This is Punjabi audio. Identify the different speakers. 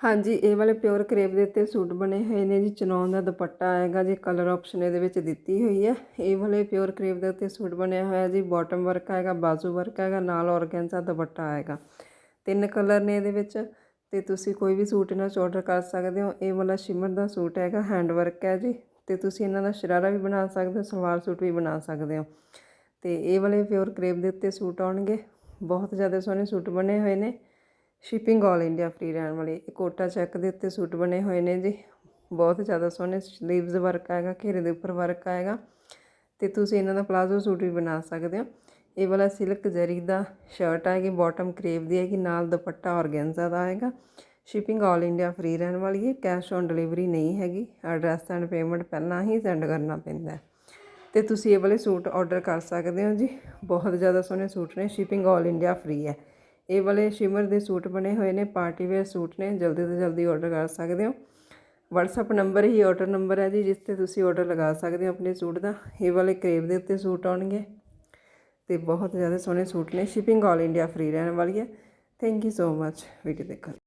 Speaker 1: ਹਾਂਜੀ, ਇਹ ਵਾਲੇ ਪਿਓਰ ਕਰੇਪ ਦੇ ਉੱਤੇ ਸੂਟ ਬਣੇ ਹੋਏ ਨੇ ਜੀ। ਚਨੌਨ ਦਾ ਦੁਪੱਟਾ ਆਏਗਾ ਜੀ ਕਲਰ ਆਪਸ਼ਨ ਇਹਦੇ ਵਿੱਚ ਦਿੱਤੀ ਹੋਈ ਹੈ। ਇਹ ਵਾਲੇ ਪਿਓਰ ਕਰੇਪ ਦੇ ਉੱਤੇ ਸੂਟ ਬਣਿਆ ਹੋਇਆ ਜੀ। ਬਾਟਮ ਵਰਕ ਆਏਗਾ, ਬਾਜ਼ੂ ਵਰਕ ਆਏਗਾ, ਨਾਲ ਔਰਗੈਂਜ਼ਾ ਦੁਪੱਟਾ ਆਏਗਾ। ਤਿੰਨ ਕਲਰ ਨੇ ਇਹਦੇ ਵਿੱਚ ਤੇ ਤੁਸੀਂ ਕੋਈ ਵੀ ਸੂਟ ਇਹਨਾਂ 'ਚ ਆਰਡਰ ਕਰ ਸਕਦੇ ਹੋ। ਇਹ ਵਾਲਾ ਸ਼ਿਮਰ ਦਾ ਸੂਟ ਹੈਗਾ ਹੈਂਡ ਵਰਕ ਹੈ ਜੀ। ਤੇ ਤੁਸੀਂ ਇਹਨਾਂ ਦਾ ਸ਼ਰਾਰਾ ਵੀ ਬਣਾ ਸਕਦੇ ਹੋ, ਸਲਵਾਰ ਸੂਟ ਵੀ ਬਣਾ ਸਕਦੇ ਹੋ। ਤੇ ਇਹ ਵਾਲੇ ਪਿਓਰ ਕਰੇਪ ਦੇ ਉੱਤੇ ਸੂਟ ਆਉਣਗੇ। ਬਹੁਤ ਜ਼ਿਆਦਾ ਸੋਹਣੇ ਸੂਟ ਬਣੇ ਹੋਏ ਨੇ। ਸ਼ਿਪਿੰਗ ਆਲ ਇੰਡੀਆ ਫ੍ਰੀ ਰਹਿਣ ਵਾਲੀ ਇਹ ਕੋਟਾ ਚੈੱਕ ਦੇ ਉੱਤੇ ਸੂਟ ਬਣੇ ਹੋਏ ਨੇ ਜੀ। ਬਹੁਤ ਜ਼ਿਆਦਾ ਸੋਹਣੇ ਸਲੀਵਸ ਵਰਕ ਆਏਗਾ, ਘੇਰੇ ਦੇ ਉੱਪਰ ਵਰਕ ਆਏਗਾ। ਤੇ ਤੁਸੀਂ ਇਹਨਾਂ ਦਾ ਪਲਾਜ਼ੋ ਸੂਟ ਵੀ ਬਣਾ ਸਕਦੇ ਹੋ। ਇਹ ਵਾਲਾ ਸਿਲਕ ਜਰੀ ਦਾ ਸ਼ਰਟ ਆਏਗੀ ਬਾਟਮ ਕਰੇਪ ਦੀ ਹੈਗੀ ਨਾਲ ਦੁਪੱਟਾ ਔਰਗੈਂਜ਼ਾ ਦਾ ਆਏਗਾ। ਸ਼ਿਪਿੰਗ ਆਲ ਇੰਡੀਆ ਫ੍ਰੀ ਰਹਿਣ ਵਾਲੀ ਹੈ। ਕੈਸ਼ ਔਨ ਡਿਲੀਵਰੀ ਨਹੀਂ ਹੈਗੀ। ਐਡਰੈਸ ਐਂਡ ਪੇਮੈਂਟ ਪਹਿਲਾਂ ਹੀ ਸੈਂਡ ਕਰਨਾ ਪੈਂਦਾ ਹੈ। ਤੇ ਤੁਸੀਂ ਇਹ ਵਾਲੇ ਸੂਟ ਆਰਡਰ ਕਰ ਸਕਦੇ ਹੋ ਜੀ। ਬਹੁਤ ਜ਼ਿਆਦਾ ਸੋਹਣੇ ਸੂਟ ਨੇ। ਸ਼ਿਪਿੰਗ ਆਲ ਇੰਡੀਆ ਫ੍ਰੀ ਹੈ। ਇਹ ਵਾਲੇ ਸ਼ਿਮਰ ਦੇ ਸੂਟ ਬਣੇ ਹੋਏ ਨੇ, ਪਾਰਟੀ ਵੇਅਰ ਸੂਟ ਨੇ, ਜਲਦੀ ਤੋਂ ਜਲਦੀ ਆਰਡਰ ਕਰ ਸਕਦੇ ਹੋ। WhatsApp ਨੰਬਰ ਹੀ ਆਰਡਰ ਨੰਬਰ ਹੈ ਜੀ, ਜਿਸ ਤੇ ਤੁਸੀਂ ਆਰਡਰ ਲਗਾ ਸਕਦੇ ਹੋ ਆਪਣੇ ਸੂਟ ਦਾ। ਇਹ ਵਾਲੇ ਕਰੇਬ ਦੇ ਉੱਤੇ ਸੂਟ ਆਉਣਗੇ। ਤੇ ਬਹੁਤ ਜ਼ਿਆਦਾ ਸੋਹਣੇ ਸੂਟ ਨੇ ਸ਼ਿਪਿੰਗ ਆਲ ਇੰਡੀਆ ਫ੍ਰੀ ਰਹਿਣ ਵਾਲੀ ਹੈ। Thank you so much video ਦੇਖਣ ਲਈ।